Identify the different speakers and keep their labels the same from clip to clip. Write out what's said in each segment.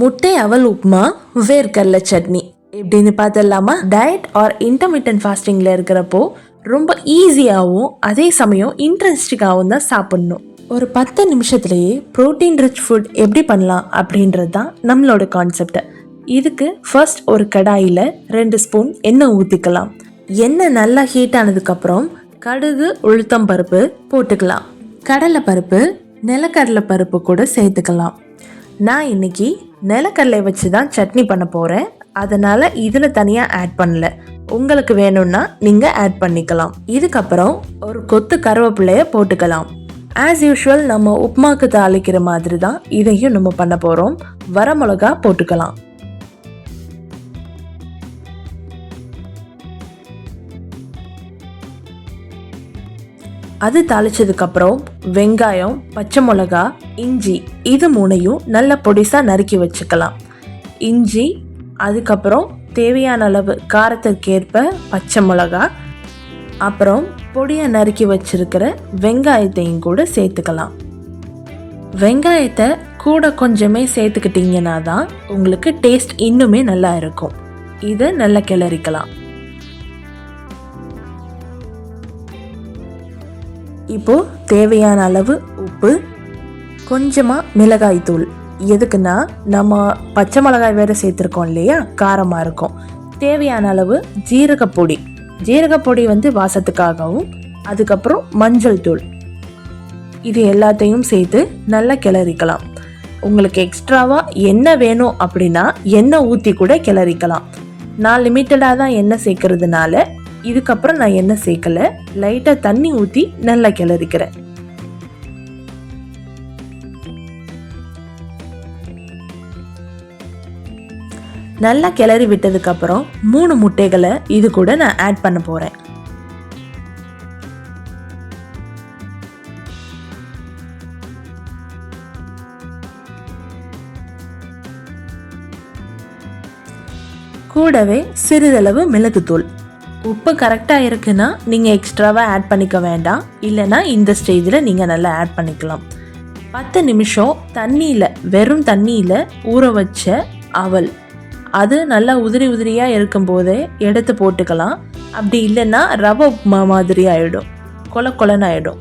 Speaker 1: முட்டை அவல் உப்புமா வேர்க்கடலை சட்னி. எப்படின்னு பார்த்துடலாமா? டயட் ஆர் இன்டர்மீடியன்ட் ஃபாஸ்டிங்கில் இருக்கிறப்போ ரொம்ப ஈஸியாகவும் அதே சமயம் இன்ட்ரெஸ்டிங்காகவும் தான் சாப்பிட்ணும். ஒரு பத்து நிமிஷத்துலேயே ப்ரோட்டீன் ரிச் ஃபுட் எப்படி பண்ணலாம் அப்படின்றது தான் நம்மளோட கான்செப்ட் இதுக்கு ஃபர்ஸ்ட் ஒரு கடாயில் ரெண்டு ஸ்பூன் எண்ணெய் ஊற்றிக்கலாம் எண்ணெய் நல்லா ஹீட் ஆனதுக்கப்புறம் கடுகு உளுத்தம் பருப்பு போட்டுக்கலாம். கடலை பருப்பு நிலக்கடலை பருப்பு கூட சேர்த்துக்கலாம். நான் இன்னைக்கு நிலக்கடலை வச்சு தான் சட்னி பண்ண போகிறேன் அதனால் இதில் தனியாக ஆட் பண்ணல. உங்களுக்கு வேணும்னா நீங்கள் ஆட் பண்ணிக்கலாம். இதுக்கப்புறம் ஒரு கொத்து கருவேப்பிள்ளையை போட்டுக்கலாம். ஆஸ் யூஷுவல் நம்ம உப்மாக்கு தாளிக்கிற மாதிரி தான் இதையும் நம்ம பண்ண போகிறோம் வரமிளகா போட்டுக்கலாம். அது தாளிச்சதுக்கப்புறம் வெங்காயம் பச்சை மிளகா இஞ்சி இது மூணையும் நல்ல பொடிசாக நறுக்கி வச்சுக்கலாம். இஞ்சி அதுக்கப்புறம் தேவையான அளவு காரத்திற்கேற்ப பச்சை மிளகா அப்புறம் பொடியை நறுக்கி வச்சிருக்கிற வெங்காயத்தையும் கூட சேர்த்துக்கலாம். வெங்காயத்தை கூட கொஞ்சமே சேர்த்துக்கிட்டிங்கன்னா தான் உங்களுக்கு டேஸ்ட் இன்னுமே நல்லா இருக்கும். இதை நல்லா கிளறிக்கலாம். இப்போது தேவையான அளவு உப்பு கொஞ்சமாக மிளகாய் தூள். எதுக்குன்னா நம்ம பச்சை மிளகாய் வேறு சேர்த்துருக்கோம் இல்லையா? காரமாக இருக்கும். தேவையான அளவு ஜீரகப்பொடி ஜீரகப்பொடி வந்து வாசத்துக்காகவும் அதுக்கப்புறம் மஞ்சள் தூள். இது எல்லாத்தையும் சேர்த்து நல்லா கிளறிக்கலாம். உங்களுக்கு எக்ஸ்ட்ராவாக என்ன வேணும் அப்படின்னா எண்ணெய் ஊற்றி கூட கிளறிக்கலாம். நான் லிமிட்டடாக தான் எண்ணெய் சேர்க்கறதுனால இதுக்கப்புறம் நான் எண்ணெய் சேர்க்கல. லைட்டாக தண்ணி ஊற்றி நல்லா கிளறிக்கிறேன். நல்லா கிளறி விட்டதுக்கப்புறம் மூணு முட்டைகளை இது கூட நான் ஆட் பண்ண போகிறேன் கூடவே சிறிதளவு மிளகுத்தூள். உப்பு கரெக்டாக இருக்குன்னா நீங்கள் எக்ஸ்ட்ராவாக ஆட் பண்ணிக்க வேண்டாம். இல்லைன்னா இந்த ஸ்டேஜில் நீங்கள் நல்லா ஆட் பண்ணிக்கலாம். பத்து நிமிஷம் தண்ணியில் வெறும் தண்ணியில் ஊற வச்ச அவல். அது நல்லா உதிரி உதிரியாக இருக்கும்போதே எடுத்து போட்டுக்கலாம். அப்படி இல்லைன்னா ரவை உப்புமா மாதிரி ஆகிடும் கொல கொலன்னு ஆகிடும்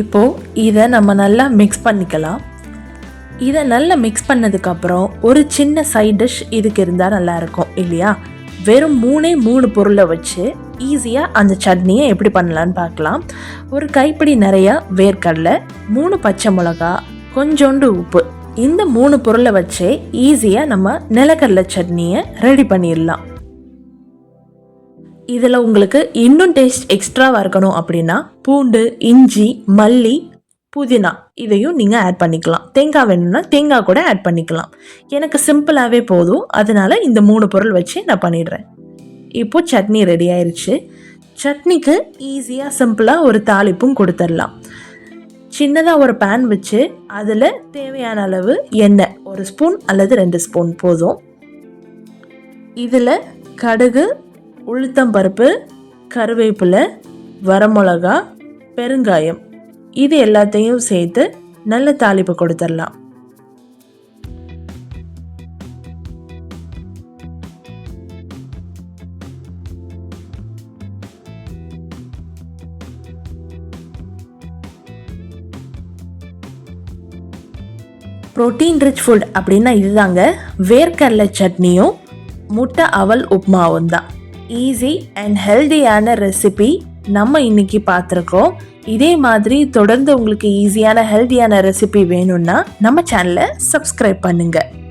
Speaker 1: இப்போது இதை நம்ம நல்லா மிக்ஸ் பண்ணிக்கலாம். இதை நல்லா மிக்ஸ் பண்ணதுக்கப்புறம் ஒரு சின்ன சைட் டிஷ் இதுக்கு இருந்தால் நல்லாயிருக்கும் இல்லையா? வெறும் மூணே மூணு பொருளை வச்சு ஈஸியாக அந்த சட்னியை எப்படி பண்ணலான்னு பார்க்கலாம். ஒரு கைப்பிடி நிறையா வேர்க்கடலை மூணு பச்சை மிளகா கொஞ்சோண்டு உப்பு. இந்த மூணு பொருளை வச்சே ஈஸியாக நம்ம நிலக்கடலை சட்னியை ரெடி பண்ணிடலாம். இதில் உங்களுக்கு இன்னும் டேஸ்ட் எக்ஸ்ட்ராவாக இருக்கணும் அப்படின்னா பூண்டு இஞ்சி மல்லி புதினா. இதையும் நீங்கள் ஆட் பண்ணிக்கலாம். தேங்காய் வேணும்னா தேங்காய் கூட ஆட் பண்ணிக்கலாம். எனக்கு சிம்பிளாகவே போதும். அதனால இந்த மூணு பொருள் வச்சு நான் பண்ணிடுறேன். இப்போ சட்னி ரெடி ஆயிடுச்சு சட்னிக்கு ஈஸியாக சிம்பிளாக ஒரு தாளிப்பும் கொடுத்துடலாம். சின்னதாக ஒரு பேன் வச்சு அதில் தேவையான அளவு எண்ணெய் ஒரு ஸ்பூன் அல்லது ரெண்டு ஸ்பூன் போதும். இதில் கடுகு உளுத்தம்பருப்பு கருவேப்பிலை வரமிளகா பெருங்காயம். இது எல்லாத்தையும் சேர்த்து நல்ல தாளிப்பு கொடுத்துடலாம். ப்ரோட்டீன் ரிச் ஃபுட் அப்படின்னா இதுதாங்க. வேர்க்கடலை சட்னியும் முட்டை அவல் உப்மாவும் தான் ஈஸி அண்ட் ஹெல்தியான ரெசிபி. நம்ம இன்னைக்கு பார்த்துருக்கோம். இதே மாதிரி தொடர்ந்து உங்களுக்கு ஈஸியான ஹெல்தியான ரெசிபி வேணும்னா நம்ம சேனலை சப்ஸ்கிரைப் பண்ணுங்கள்